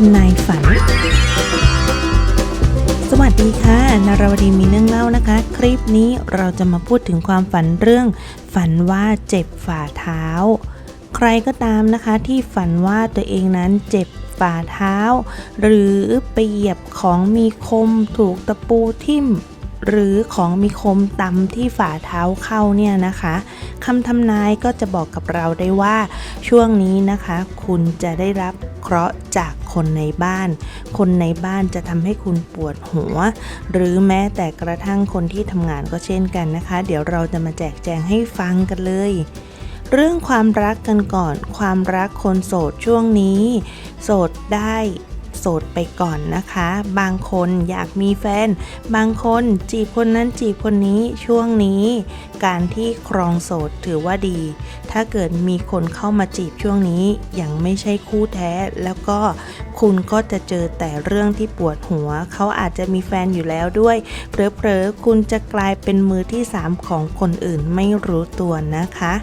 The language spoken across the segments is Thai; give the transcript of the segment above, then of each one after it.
ทำนายฝัน สวัสดีค่ะนารวดีมีเรื่องเล่านะคะ คลิปนี้เราจะมาพูดถึงความฝันเรื่อง ฝันว่าเจ็บฝ่าเท้า ใครก็ตามนะคะที่ฝันว่าตัวเองนั้นเจ็บฝ่าเท้า หรือไปเหยียบของมีคมถูกตะปูทิ่ม หรือของมีคมตำที่ฝ่าเท้าเข้าเนี่ยนะคะคำทำนายก็จะบอกกับเราได้ว่า ช่วงนี้นะคะ คุณจะได้รับเคราะห์จากคนในบ้าน คนในบ้านจะทำให้คุณปวดหัว หรือแม้แต่กระทั่งคนที่ทำงานก็เช่นกันนะคะ เดี๋ยวเราจะมาแจกแจงให้ฟังกันเลยเรื่องความรักกันก่อน ความรักคนโสดช่วงนี้ โสดได้ โสดไปก่อนนะคะ บางคนอยากมีแฟน บางคนจีบคนนั้นจีบคนนี้ช่วงนี้ การที่ครองโสดถือว่าดี ถ้าเกิดมีคนเข้ามาจีบช่วงนี้ยังไม่ใช่คู่แท้ แล้วก็คุณก็จะเจอแต่เรื่องที่ปวดหัว เขาอาจจะมีแฟนอยู่แล้วด้วยเผลอๆคุณจะกลายเป็นมือที่สามของคนอื่นไม่รู้ตัวนะคะ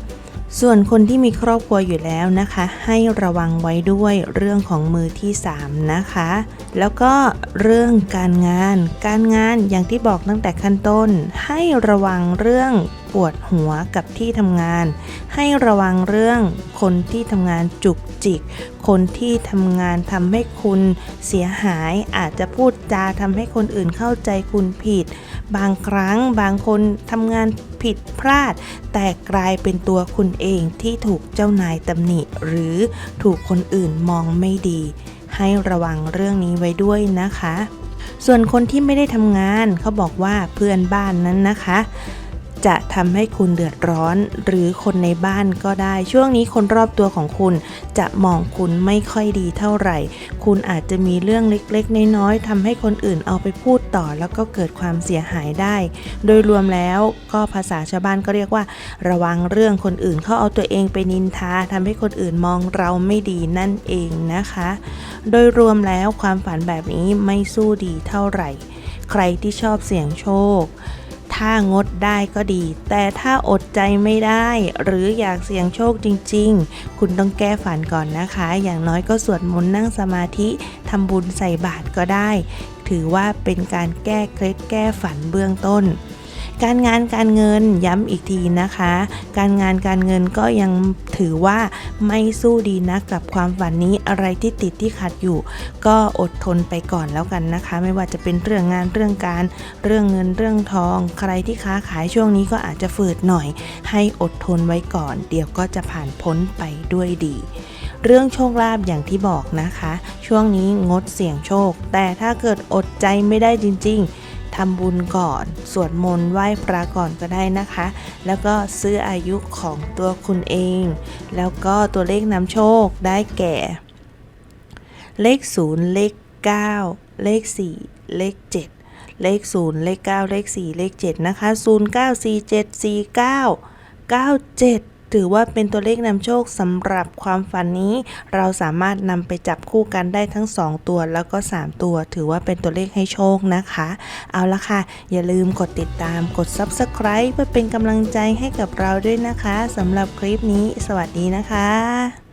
ส่วนคนที่มีครอบครัวอยู่แล้วนะคะ ให้ระวังไว้ด้วยเรื่องของมือที่ 3 นะคะ แล้วก็เรื่องการงาน การงานอย่างที่บอกตั้งแต่ขั้นต้น ให้ระวังเรื่อง ปวดหัวกับที่ทำงาน ให้ระวังเรื่องคนที่ทำงานจุกจิก คนที่ทำงานทำให้คุณเสียหายอาจจะพูดจาทำให้คนอื่นเข้าใจคุณผิด บางครั้งบางคนทำงานผิดพลาด แต่กลายเป็นตัวคุณเองที่ถูกเจ้านายตำหนิ หรือถูกคนอื่นมองไม่ดี ให้ระวังเรื่องนี้ไว้ด้วยนะคะส่วนคนที่ไม่ได้ทำงานเขาบอกว่าเพื่อนบ้านนั้นนะคะ จะทำให้คุณเดือดร้อน หรือคนในบ้านก็ได้ ช่วงนี้คนรอบตัวของคุณจะมองคุณไม่ค่อยดีเท่าไหร่ คุณอาจจะมีเรื่องเล็กๆ น้อยๆทำให้คนอื่นเอาไปพูดต่อ แล้วก็เกิดความเสียหายได้ โดยรวมแล้วก็ภาษาชาวบ้านก็เรียกว่า ระวังเรื่องคนอื่นเขาเอาตัวเองไปนินทาทำให้คนอื่นมองเราไม่ดีนั่นเองนะคะ โดยรวมแล้วความฝันแบบนี้ไม่สู้ดีเท่าไหร่ ใครที่ชอบเสี่ยงโชค ถ้างดได้ก็ดี แต่ถ้าอดใจไม่ได้ หรืออยากเสี่ยงโชคจริง ๆ คุณต้องแก้ฝันก่อนนะคะ อย่างน้อยก็สวดมนต์นั่งสมาธิทำบุญใส่บาตรก็ได้ ถือว่าเป็นการแก้เคล็ดแก้ฝันเบื้องต้น การงานการเงินย้ำอีกทีนะคะ การงานการเงินก็ยังถือว่าไม่สู้ดีนะกับความฝันนี้อะไรที่ติดที่ขัดอยู่ ก็อดทนไปก่อนแล้วกันนะคะ ไม่ว่าจะเป็นเรื่องงานเรื่องการเรื่องเงินเรื่องทอง ใครที่ค้าขายช่วงนี้ก็อาจจะฝืดหน่อย ให้อดทนไว้ก่อน เดี๋ยวก็จะผ่านพ้นไปด้วยดีเรื่องโชคลาภอย่างที่บอกนะคะ ช่วงนี้งดเสี่ยงโชค แต่ถ้าเกิดอดใจไม่ได้จริง ๆ ทำบุญก่อน สวดมนต์ไหว้พระก่อนก็ได้นะคะ แล้วก็ซื้ออายุของตัวคุณเอง แล้วก็ตัวเลขนำโชคได้แก่ เลข 0 เลข 9 เลข 4 เลข 7 เลข 0 เลข 9 เลข 4 เลข 7 นะคะ 0 9 4 7 4 9 9 7 ถือว่าเป็นตัวเลขนำโชคสำหรับความฝันนี้ เราสามารถนำไปจับคู่กันได้ทั้ง 2 ตัวแล้วก็ 3 ตัว ถือว่าเป็นตัวเลขให้โชคนะคะ เอาละค่ะ อย่าลืมกดติดตามกด Subscribe เพื่อเป็นกำลังใจให้กับเราด้วยนะคะสำหรับคลิปนี้ สวัสดีนะคะ